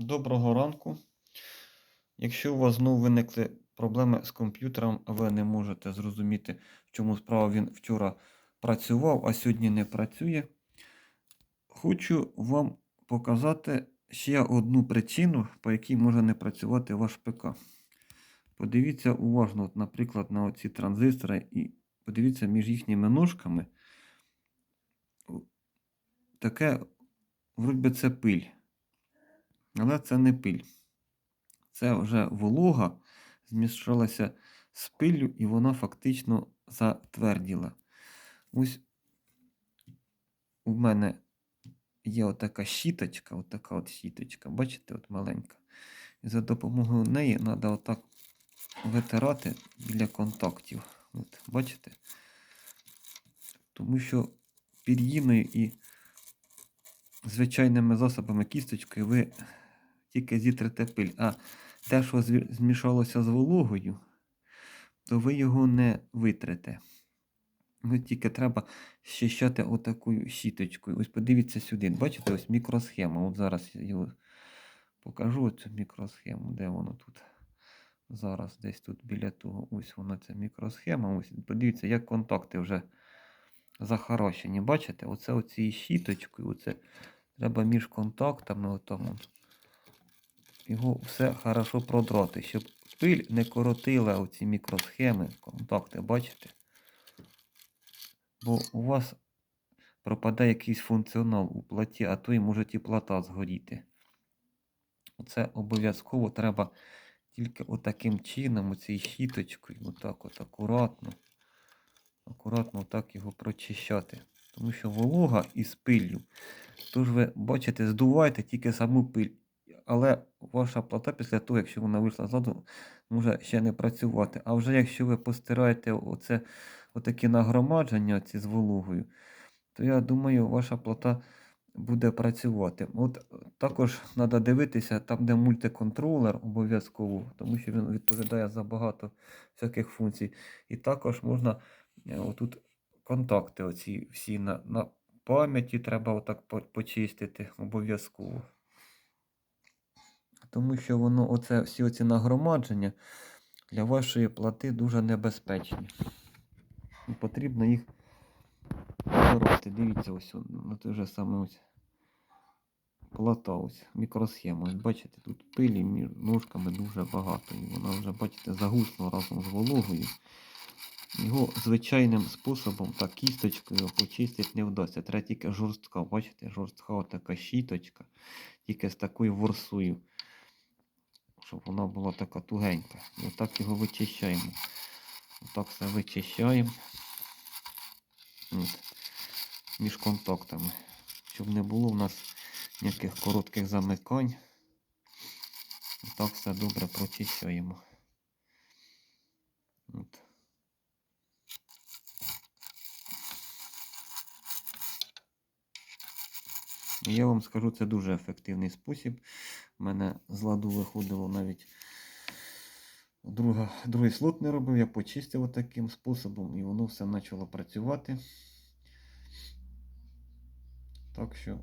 Доброго ранку. Якщо у вас знову виникли проблеми з комп'ютером, ви не можете зрозуміти, в чому справа він вчора працював, а сьогодні не працює, хочу вам показати ще одну причину, по якій може не працювати ваш ПК. Подивіться уважно, от, наприклад, на оці транзистори і подивіться між їхніми ножками. Таке, вроді це пиль. Але це не пиль. Це вже волога змішалася з пиллю, і вона фактично затверділа. Ось у мене є отака щіточка, отака от щіточка, бачите, от маленька. І за допомогою неї треба отак витирати біля контактів. От, бачите? Тому що пір'їною і звичайними засобами кісточкою ви тільки зітрите пиль. А те, що змішалося з вологою, то ви його не витрете. Ну, тільки треба щищати отакою щіточкою. Ось подивіться сюди. Бачите, ось мікросхема. От зараз я його покажу цю мікросхему. Де воно тут? Зараз десь тут біля того. Ось вона ця мікросхема. Ось подивіться, як контакти вже захаращені. Бачите? Оце оцією щіточкою. Оце треба між контактами. Отому. Його все хорошо продрати, щоб пиль не коротила оці мікросхеми, контакти, бачите? Бо у вас пропадає якийсь функціонал у платі, а то й може і плата згоріти. Це обов'язково треба тільки отаким чином, оцією щіточкою, отак от акуратно, акуратно отак його прочищати. Тому що волога із пиллю, тож ви бачите, здуваєте тільки саму пиль. Але ваша плата після того, якщо вона вийшла ззаду, може ще не працювати. А вже якщо ви постираєте оце, отакі нагромадження ці з вологою, то я думаю, ваша плата буде працювати. От також треба дивитися там, де мультиконтролер обов'язково, тому що він відповідає за багато всяких функцій. І також можна е, отут контакти оці всі на, на пам'яті треба отак почистити обов'язково. Тому що воно, оце, всі оці нагромадження для вашої плати дуже небезпечні. І потрібно їх побороти. Дивіться, ось на той же саме ось плата, ось мікросхема. Ось бачите, тут пилі між ножками дуже багато. І вона вже, бачите, загусла разом з вологою. Його звичайним способом, так кісточкою почистити не вдасться. Треба тільки жорстка, бачите, жорстка отака щіточка, тільки з такою ворсою щоб вона була така тугенька. І отак його вичищаємо. Отак все вичищаємо От. між контактами. Щоб не було в нас ніяких коротких замикань. Отак все добре прочищаємо. От. Я вам скажу, це дуже ефективний спосіб. У мене з ладу виходило навіть друга, другий слот не робив, я почистив таким способом і воно все почало працювати. Так що,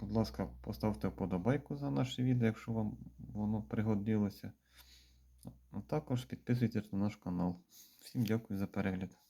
будь ласка, поставте вподобайку за наше відео, якщо вам воно пригодилося. А також підписуйтесь на наш канал. Всім дякую за перегляд.